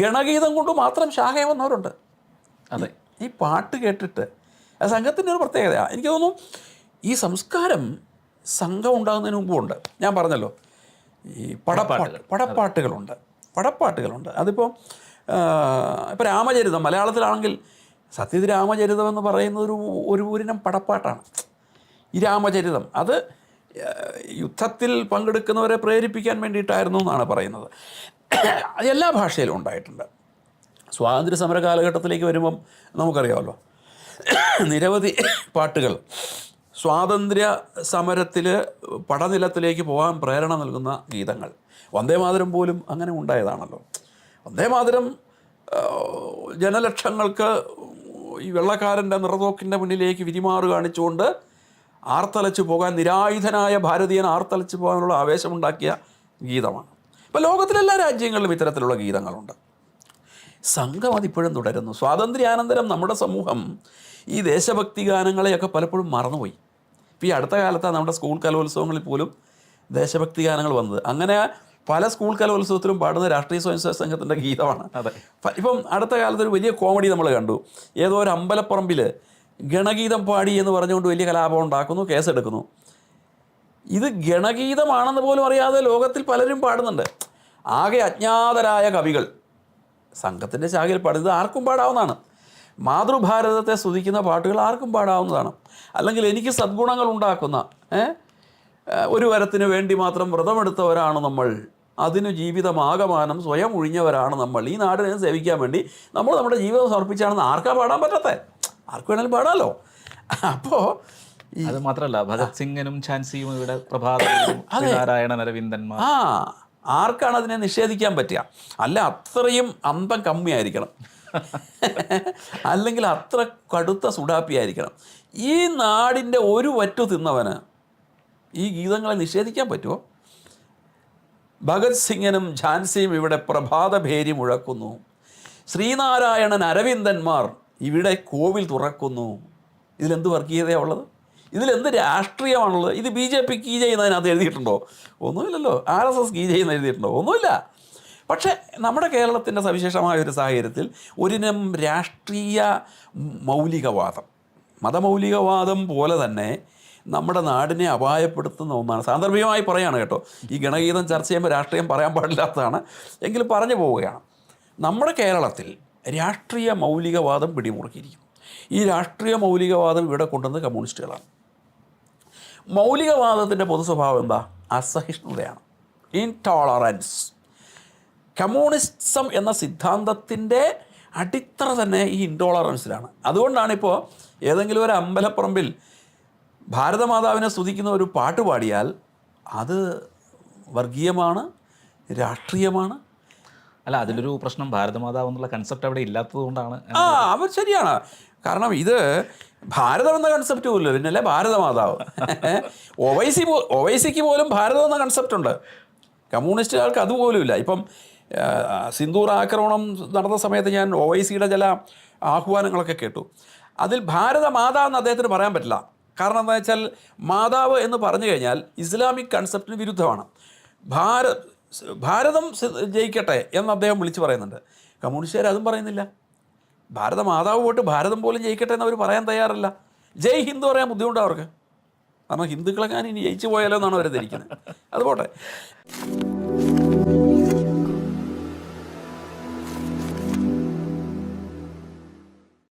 ഗണഗീതം കൊണ്ട് മാത്രം ശാഖയെ വന്നവരുണ്ട്. അതെ. ഈ പാട്ട് കേട്ടിട്ട് ആ സംഘത്തിന്റെ ഒരു പ്രത്യേകതയാണ് എനിക്ക് തോന്നുന്നു ഈ സംസ്കാരം സംഘം ഉണ്ടാകുന്നതിന് മുമ്പും ഉണ്ട് ഞാൻ പറഞ്ഞല്ലോ. ഈ പടപ്പാട്ട് പടപ്പാട്ടുകളുണ്ട്. പടപ്പാട്ടുകളുണ്ട്. അതിപ്പോൾ ഇപ്പോൾ രാമചരിതം. മലയാളത്തിലാണെങ്കിൽ സത്യത്തിൽ രാമചരിതം എന്ന് പറയുന്ന ഒരു ഒരു ഊരിനം പടപ്പാട്ടാണ്. ഈ രാമചരിതം. അത് യുദ്ധത്തിൽ പങ്കെടുക്കുന്നവരെ പ്രേരിപ്പിക്കാൻ വേണ്ടിയിട്ടായിരുന്നു എന്നാണ് പറയുന്നത്. അത് എല്ലാ ഭാഷയിലും ഉണ്ടായിട്ടുണ്ട്. സ്വാതന്ത്ര്യ സമര കാലഘട്ടത്തിലേക്ക് വരുമ്പം നമുക്കറിയാമല്ലോ. നിരവധി പാട്ടുകൾ സ്വാതന്ത്ര്യ സമരത്തിൽ പടനിലത്തിലേക്ക് പോകാൻ പ്രേരണ നൽകുന്ന ഗീതങ്ങൾ. വന്ദേ മാതരം പോലും അങ്ങനെ ഉണ്ടായതാണല്ലോ. വന്ദേ മാതരം ജനലക്ഷങ്ങൾക്ക് ഈ വെള്ളക്കാരന്റെ നിറതോക്കിന്റെ മുന്നിലേക്ക് വിരിമാറ് കാണിച്ചുകൊണ്ട് ആർത്തലച്ചു പോകാൻ നിരായുധനായ ഭാരതീയൻ ആർത്തലച്ചു പോകാനുള്ള ആവേശമുണ്ടാക്കിയ ഗീതമാണ്. ഇപ്പോൾ ലോകത്തിലെല്ലാ രാജ്യങ്ങളിലും ഇത്തരത്തിലുള്ള ഗീതങ്ങളുണ്ട്. സംഘം അതിപ്പോഴും തുടരുന്നു. സ്വാതന്ത്ര്യാനന്തരം നമ്മുടെ സമൂഹം ഈ ദേശഭക്തി ഗാനങ്ങളെയൊക്കെ പലപ്പോഴും മറന്നുപോയി. ഇപ്പോൾ ഈ അടുത്ത കാലത്താണ് നമ്മുടെ സ്കൂൾ കലോത്സവങ്ങളിൽ പോലും ദേശഭക്തി ഗാനങ്ങൾ വന്നത്. അങ്ങനെ പല സ്കൂൾ കലോത്സവത്തിലും പാടുന്ന രാഷ്ട്രീയ സ്വയംസേവക സംഘത്തിന്റെ ഗീതമാണ്. അതെ. ഇപ്പം അടുത്ത കാലത്ത് ഒരു വലിയ കോമഡി നമ്മൾ കണ്ടു. ഏതോ ഒരു അമ്പലപ്പറമ്പിൽ ഗണഗീതം പാടി എന്ന് പറഞ്ഞുകൊണ്ട് വലിയ കലാപം ഉണ്ടാക്കുന്നു കേസെടുക്കുന്നു. ഇത് ഗണഗീതമാണെന്ന് പോലും അറിയാതെ ലോകത്തിൽ പലരും പാടുന്നുണ്ട്. ആകെ അജ്ഞാതരായ കവികൾ. സംഘത്തിന്റെ ശാഖയിൽ പാടുന്നത് ആർക്കും പാടാവുന്നതാണ്. മാതൃഭാരതത്തെ സ്തുതിക്കുന്ന പാട്ടുകൾ ആർക്കും പാടാവുന്നതാണ്. അല്ലെങ്കിൽ എനിക്ക് സദ്ഗുണങ്ങൾ ഉണ്ടാക്കുന്ന ഒരു വരത്തിന് വേണ്ടി മാത്രം വ്രതമെടുത്തവരാണ് നമ്മൾ. അതിനു ജീവിതമാകമാനം സ്വയം ഒഴിഞ്ഞവരാണ് നമ്മൾ. ഈ നാടിനെ സേവിക്കാൻ വേണ്ടി നമ്മൾ നമ്മുടെ ജീവിതം സമർപ്പിച്ചാണെന്ന് ആർക്കാ പാടാൻ പറ്റത്തെ? ആർക്ക് വേണമെങ്കിലും പാടാമല്ലോ അപ്പോൾ അത് മാത്രമല്ല ഭഗത് സിംഗിനും ഝാൻസിയും ഇവിടെ പ്രഭാതം ശ്രീനാരായണൻ അരവിന്ദന്മാർ ആ ആർക്കാണ് അതിനെ നിഷേധിക്കാൻ പറ്റുക? അല്ല അത്രയും അന്തം കമ്മിയായിരിക്കണം. അല്ലെങ്കിൽ അത്ര കടുത്ത സുഡാപ്പിയായിരിക്കണം. ഈ നാടിന്റെ ഒരു വറ്റു തിന്നവന് ഈ ഗീതങ്ങളെ നിഷേധിക്കാൻ പറ്റുമോ? ഭഗത് സിംഗനും ഝാൻസിയും ഇവിടെ പ്രഭാതഭേരി മുഴക്കുന്നു. ശ്രീനാരായണൻ അരവിന്ദന്മാർ ഇവിടെ കോവിൽ തുറക്കുന്നു. ഇതിലെന്ത് വർഗീയതയാണ് ഉള്ളത്? ഇതിലെന്ത് രാഷ്ട്രീയമാണുള്ളത്? ഇത് ബി ജെ പി കീ ചെയ്യുന്നതിനകത്ത് എഴുതിയിട്ടുണ്ടോ? ഒന്നുമില്ലല്ലോ. ആർ എസ് എസ് കീ ചെയ്യുന്ന എഴുതിയിട്ടുണ്ടോ? ഒന്നുമില്ല. പക്ഷേ നമ്മുടെ കേരളത്തിന്റെ സവിശേഷമായ ഒരു സാഹചര്യത്തിൽ ഒരിനം രാഷ്ട്രീയ മൗലികവാദം മതമൗലികവാദം പോലെ തന്നെ നമ്മുടെ നാടിനെ അപായപ്പെടുത്തുന്ന ഒന്നാണ്. സാന്ദർഭികമായി പറയുകയാണ് കേട്ടോ ഈ ഗണഗീതം ചർച്ച ചെയ്യുമ്പോൾ രാഷ്ട്രീയം പറയാൻ പാടില്ലാത്തതാണ്. എങ്കിലും പറഞ്ഞു പോവുകയാണ്. നമ്മുടെ കേരളത്തിൽ രാഷ്ട്രീയ മൗലികവാദം പിടിമുറുക്കിയിരിക്കുന്നു. ഈ രാഷ്ട്രീയ മൗലികവാദം ഇവിടെ കൊണ്ടുവന്നത് കമ്മ്യൂണിസ്റ്റുകളാണ്. മൗലികവാദത്തിന്റെ പൊതു സ്വഭാവം എന്താ? അസഹിഷ്ണുതയാണ്. ഇൻടോളറൻസ് കമ്മ്യൂണിസം എന്ന സിദ്ധാന്തത്തിന്റെ അടിത്തറ തന്നെ ഈ ഇൻടോളറൻസിലാണ് അതുകൊണ്ടാണിപ്പോൾ ഏതെങ്കിലും ഒരു അമ്പലപ്പറമ്പിൽ ഭാരതമാതാവിനെ സ്തുതിക്കുന്ന ഒരു പാട്ട് പാടിയാൽ അത് വർഗീയമാണ് രാഷ്ട്രീയമാണ്. അല്ല അതിലൊരു പ്രശ്നം ഭാരതമാതാവ് എന്നുള്ള കൺസെപ്റ്റ് അവിടെ ഇല്ലാത്തത് കൊണ്ടാണ് ആ അവർ ശരിയാണ്. കാരണം ഇത് ഭാരതം എന്ന കൺസെപ്റ്റ് പോലും പിന്നല്ലേ ഭാരതമാതാവ്. ഒവൈസി ഒവൈസിക്ക് പോലും ഭാരതം എന്ന കൺസെപ്റ്റ് ഉണ്ട് കമ്മ്യൂണിസ്റ്റുകാർക്ക് അതുപോലും ഇല്ല. ഇപ്പം സിന്ദൂർ ആക്രമണം നടന്ന സമയത്ത് ഞാൻ ഒവൈസിയുടെ ചില ആഹ്വാനങ്ങളൊക്കെ കേട്ടു. അതിൽ ഭാരതമാതാ എന്ന് അദ്ദേഹത്തിന് പറയാൻ പറ്റില്ല. കാരണം എന്താ വെച്ചാൽ മാതാവ് എന്ന് പറഞ്ഞു കഴിഞ്ഞാൽ ഇസ്ലാമിക് കൺസെപ്റ്റിന് വിരുദ്ധമാണ്. ഭാര ഭാരതം ജയിക്കട്ടെ എന്ന് അദ്ദേഹം വിളിച്ചു പറയുന്നുണ്ട്. കമ്മ്യൂണിസ്റ്റുകാർ അതും പറയുന്നില്ല. ഭാരത മാതാവ് പോയിട്ട് ഭാരതം പോലും ജയിക്കട്ടെ എന്ന് അവർ പറയാൻ തയ്യാറല്ല. ജയ് ഹിന്ദു പറയാൻ ബുദ്ധിമുട്ടാണ് അവർക്ക്. കാരണം ഹിന്ദുക്കളെങ്ങാനും ഇനി ജയിച്ചു പോയാലോ എന്നാണ് അവർ ധരിക്കുന്നത്. അത് പോട്ടെ.